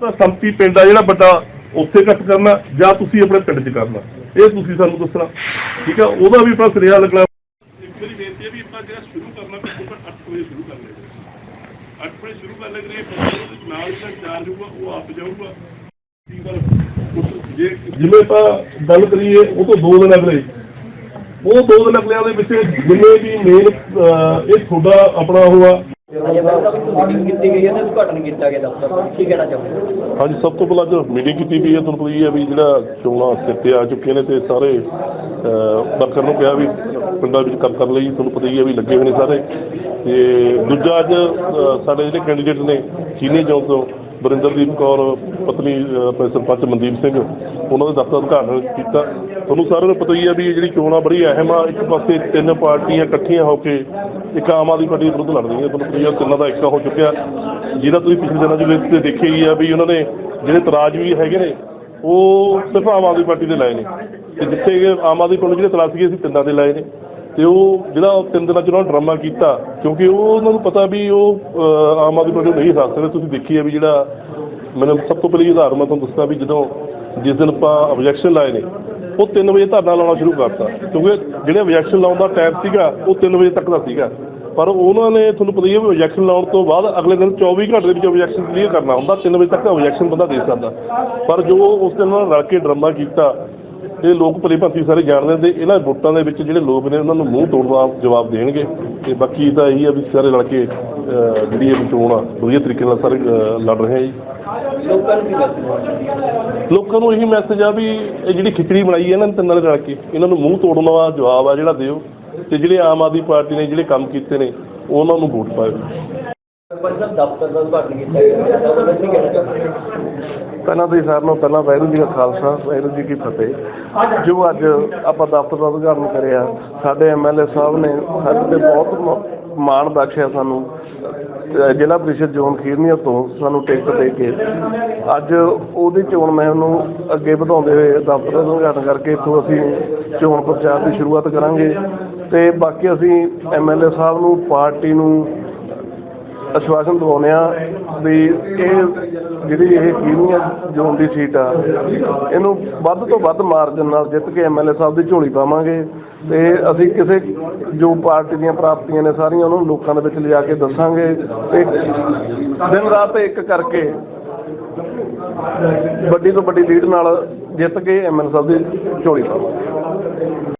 ਸੰਪਤੀ ਪਿੰਡ ਆ ਜਿਹੜਾ ਵੱਡਾ, ਉੱਥੇ ਕੱਟ ਕਰਨਾ ਜਾਂ ਤੁਸੀਂ ਆਪਣੇ ਪਿੰਡ 'ਚ ਕਰਨਾ। ਇਹ ਤੁਸੀਂ ਸਾਨੂੰ ਦੱਸਣਾ। ਠੀਕ ਆ? ਉਹਦਾ ਵੀ ਆਪਾਂ ਸੁਨੇਹਾ ਲੱਗਣਾ ਇੱਕ ਬੇਨਤੀ ਹੈ ਵੀ ਆਪਾਂ ਜਿਹੜਾ ਸ਼ੁਰੂ ਕਰਨਾ ਵੀ 8 ਵਜੇ ਸ਼ੁਰੂ ਕਰ ਲੈਣਾ 8 ਵਜੇ ਸ਼ੁਰੂ ਕਰ ਲੈਣਾ ਨਾਲ ਜਿਹੜਾ ਚਾਰਜ ਹੋਊਗਾ, ਉਹ ਆਪ ਜਾਊਗਾ। ਜਿਵੇਂ ਆਪਾਂ ਗੱਲ ਕਰੀਏ, ਉਹ ਤੋਂ ਦੋ ਦਿਨ ਅਗਲੇ। ਉਹ ਦੋ ਦਿਨ ਅਗਲਿਆਂ ਦੇ ਵਿੱਚ ਜਿੰਨੇ ਵੀ ਮੇਨ ਇਹ ਤੁਹਾਡਾ ਆਪਣਾ ਹੋਆ ਅਜੇ ਤੱਕ ਮੀਟਿੰਗ ਕੀਤੀ ਗਈ ਹੈ ਤੇ ਉਦਘਾਟਨ ਕੀਤਾ ਗਿਆ ਦਫ਼ਤਰ ਕੀ ਕਹਿਣਾ ਚਾਹੁੰਦੇ ਹਾਂਜੀ ਸਭ ਤੋਂ ਪਹਿਲਾਂ ਜੋ ਮੀਟਿੰਗ ਕੀਤੀ ਵੀ ਹੈ। ਤੁਹਾਨੂੰ ਪਤਾ ਹੀ ਹੈ ਵੀ ਜਿਹੜਾ ਚੋਣਾਂ ਸਿਰ ਤੇ ਆ ਚੁੱਕੀਆਂ ਨੇ ਤੇ ਸਾਰੇ ਵਰਕਰ ਨੂੰ ਕਿਹਾ ਵੀ ਪਿੰਡਾਂ ਵਿੱਚ ਕੰਮ ਕਰਨ ਲਈ ਤੁਹਾਨੂੰ ਪਤਾ ਹੀ ਹੈ ਵੀ ਲੱਗੇ ਹੋਏ ਨੇ ਸਾਰੇ। ਤੇ ਦੂਜਾ ਅੱਜ ਸਾਡੇ ਜਿਹੜੇ ਕੈਂਡੀਡੇਟ ਨੇ ਚੀਨੀ ਚੌਂਕ ਤੋਂ ਬਰਿੰਦਰਦੀਪ ਕੌਰ, ਪਤਨੀ ਆਪਣੇ ਸਰਪੰਚ ਮਨਦੀਪ ਸਿੰਘ, ਉਹਨਾਂ ਦੇ ਦਫ਼ਤਰ ਉਦਘਾਟਨ ਕੀਤਾ। ਤੁਹਾਨੂੰ ਸਾਰਿਆਂ ਨੂੰ ਪਤਾ ਹੀ ਹੈ ਵੀ ਇਹ ਜਿਹੜੀ ਚੋਣ ਆ ਬੜੀ ਅਹਿਮ ਆ, ਇੱਕ ਪਾਸੇ ਤਿੰਨ ਪਾਰਟੀਆਂ ਇਕੱਠੀਆਂ ਹੋ ਕੇ ਇੱਕ ਆਮ ਆਦਮੀ ਪਾਰਟੀ ਦੇ ਵਿਰੁੱਧ ਲੜ ਰਹੀਆਂ ਤੁਹਾਨੂੰ ਪਤਾ ਤਿੰਨਾਂ ਦਾ ਇਕੱਠਾ ਹੋ ਚੁੱਕਿਆ। ਜਿਹਦਾ ਤੁਸੀਂ ਪਿਛਲੇ ਦਿਨਾਂ ਦੇ ਵਿੱਚ ਤੇ ਦੇਖਿਆ ਹੀ ਆ ਵੀ ਉਹਨਾਂ ਨੇ ਜਿਹੜੇ ਤਰਾਜ ਵੀ ਹੈਗੇ ਨੇ, ਉਹ ਸਿਰਫ ਆਮ ਆਦਮੀ ਪਾਰਟੀ ਦੇ ਲਾਏ ਨੇ। ਤੇ ਜਿੱਥੇ ਆਮ ਆਦਮੀ ਪਾਰਟੀ ਜਿਹੜੇ ਤਲਾਸ਼ੀਏ ਸੀਗੇ ਅਸੀਂ ਤਿੰਨਾਂ ਦੇ ਲਾਏ ਨੇ। ਤੇ ਉਹ ਜਿਹੜਾ ਉਹ ਤਿੰਨ ਦਿਨਾਂ ਚ ਉਹਨਾਂ ਡਰਾਮਾ ਕੀਤਾ, ਕਿਉਂਕਿ ਉਹ ਉਹਨਾਂ ਨੂੰ ਪਤਾ ਵੀ ਉਹ ਆਮ ਆਦਮੀ ਪਾਰਟੀ ਨਹੀਂ ਹਰਾ ਸਕਦੇ ਤੁਸੀਂ ਦੇਖੀ ਆ ਵੀ ਜਿਹੜਾ ਮੈਨੂੰ ਸਭ ਤੋਂ ਪਹਿਲੀ ਉਦਾਹਰਨ ਮੈਂ ਤੁਹਾਨੂੰ ਦੱਸਦਾ ਵੀ ਜਦੋਂ ਜਿਸ ਦਿਨ ਆਪਾਂ ਆਬਜੈਕਸ਼ਨ ਲਾਏ ਨੇ, ਉਹ 3 ਵਜੇ ਧਰਨਾ ਲਾਉਣਾ ਸ਼ੁਰੂ ਕਰਤਾ। ਕਿਉਂਕਿ ਜਿਹੜੇ ਆਬਜੈਕਸ਼ਨ ਲਾਉਣ ਦਾ ਟਾਈਮ ਸੀਗਾ, ਉਹ 3 ਵਜੇ ਤੱਕ ਦਾ ਸੀਗਾ। ਪਰ ਉਹਨਾਂ ਨੇ ਤੁਹਾਨੂੰ ਪਤਾ ਹੀ ਹੈ ਵੀ ਆਬਜੈਕਸ਼ਨ ਲਾਉਣ ਤੋਂ ਬਾਅਦ ਅਗਲੇ ਦਿਨ 24 ਘੰਟੇ ਦੇ ਵਿੱਚ ਆਬਜੈਕਸ਼ਨ ਕਲੀਅਰ ਕਰਨਾ ਹੁੰਦਾ 3 ਵਜੇ ਤੱਕ ਆਬਜੈਕਸ਼ਨ ਬੰਦਾ ਦੇ ਸਕਦਾ। ਪਰ ਜੋ ਉਸ ਦਿਨ ਉਹਨਾਂ ਨੇ ਰਲ ਕੇ ਡਰਾਮਾ ਕੀਤਾ ਇਹ ਲੋਕ ਭਲੀ ਭਾਂਤੀ ਸਾਰੇ ਜਾਣਦੇ ਨੇ ਤੇ ਇਹਨਾਂ ਵੋਟਾਂ ਦੇ ਵਿੱਚ ਜਿਹੜੇ ਲੋਕ ਨੇ ਉਹਨਾਂ ਨੂੰ ਮੂੰਹ ਤੋੜਦਾ ਜਵਾਬ ਦੇਣਗੇ। ਤੇ ਬਾਕੀ ਤਾਂ ਇਹੀ ਆ ਵੀ ਸਾਰੇ ਰਲ ਕੇ ਅਹ, ਜਿਹੜੀ ਇਹ ਚੋਣ ਆ ਵਧੀਆ ਤਰੀਕੇ ਨਾਲ ਸਾਰੇ ਅਹ, ਲੜ ਰਹੇ ਆ ਜੀ। ਲੋਕਾਂ ਨੂੰ ਕੀ ਮੈਸੇਜ ਲੋਕਾਂ ਨੂੰ ਇਹੀ ਮੈਸੇਜ ਆ ਵੀ ਇਹ ਜਿਹੜੀ ਖਿਚੜੀ ਬਣਾਈ ਹੈ ਨਾ ਤਿੰਨਾਂ ਨੇ ਰਲ ਕੇ ਇਹਨਾਂ ਨੂੰ ਮੂੰਹ ਤੋੜਨ ਵਾਲਾ ਜਵਾਬ ਆ ਜਿਹੜਾ ਦਿਓ। ਤੇ ਜਿਹੜੇ ਆਮ ਆਦਮੀ ਪਾਰਟੀ ਨੇ ਜਿਹੜੇ ਕੰਮ ਕੀਤੇ ਨੇ ਉਹਨਾਂ ਨੂੰ ਵੋਟ ਪਾਇਓ। ਪਹਿਲਾਂ ਤਾਂ ਸਾਰਿਆਂ ਨੂੰ ਪਹਿਲਾਂ ਵਾਹਿਗੁਰੂ ਜੀ ਦਾ ਖਾਲਸਾ, ਵਾਹਿਗੁਰੂ ਜੀ ਕੀ ਫਤਿਹ। ਜੋ ਅੱਜ ਆਪਾਂ ਦਫ਼ਤਰ ਦਾ ਉਦਘਾਟਨ ਕਰਿਆ, ਸਾਡੇ ਐਮਐਲਏ ਸਾਹਿਬ ਨੇ ਸਾਡੇ ਤੇ ਬਹੁਤ ਮਾਣ ਬਖਸ਼ਿਆ ਸਾਨੂੰ। ਜ਼ਿਲ੍ਹਾ ਪ੍ਰੀਸ਼ਦ ਜ਼ੋਨ ਖੀਰਨੀਆ ਤੋਂ ਸਾਨੂੰ ਟਿਕਟ ਦੇ ਕੇ। ਅੱਜ ਉਹਦੀ ਚੋਣ ਮੈਂ ਨੂੰ ਅੱਗੇ ਵਧਾਉਂਦੇ ਹੋਏ ਦਫ਼ਤਰ ਦਾ ਉਦਘਾਟਨ ਕਰਕੇ ਇੱਥੋਂ ਅਸੀਂ ਚੋਣ ਪ੍ਰਚਾਰ ਦੀ ਸ਼ੁਰੂਆਤ ਕਰਾਂਗੇ। ਤੇ ਬਾਕੀ ਅਸੀਂ ਐਮਐਲਏ ਸਾਹਿਬ ਨੂੰ, ਪਾਰਟੀ ਨੂੰ ਅਸ਼ਵਾਸਨ ਦਿਵਾਉਂਦੇ ਆ ਵੀ ਇਹ ਜਿਹੜੀ ਇਹ ਕੀਨੀਆ ਜ਼ੋਨ ਦੀ ਸੀਟ ਆ, ਇਹਨੂੰ ਵੱਧ ਤੋਂ ਵੱਧ ਮਾਰਜਨ ਨਾਲ ਜਿੱਤ ਕੇ ਐਮਐਲਏ ਸਾਹਿਬ ਦੀ ਝੋਲੀ ਪਾਵਾਂਗੇ ਤੇ ਅਸੀਂ ਕਿਸੇ ਜੋ ਪਾਰਟੀ ਦੀਆਂ ਪ੍ਰਾਪਤੀਆਂ ਨੇ ਸਾਰੀਆਂ ਉਹਨੂੰ ਲੋਕਾਂ ਦੇ ਵਿੱਚ ਲਿਜਾ ਕੇ ਦੱਸਾਂਗੇ ਤੇ ਦਿਨ ਰਾਤ ਇੱਕ ਕਰਕੇ ਵੱਡੀ ਤੋਂ ਵੱਡੀ ਲੀਡ ਨਾਲ ਜਿੱਤ ਕੇ ਐਮਐਲਏ ਸਾਹਿਬ ਦੀ ਝੋਲੀ ਪਾਵਾਂਗੇ।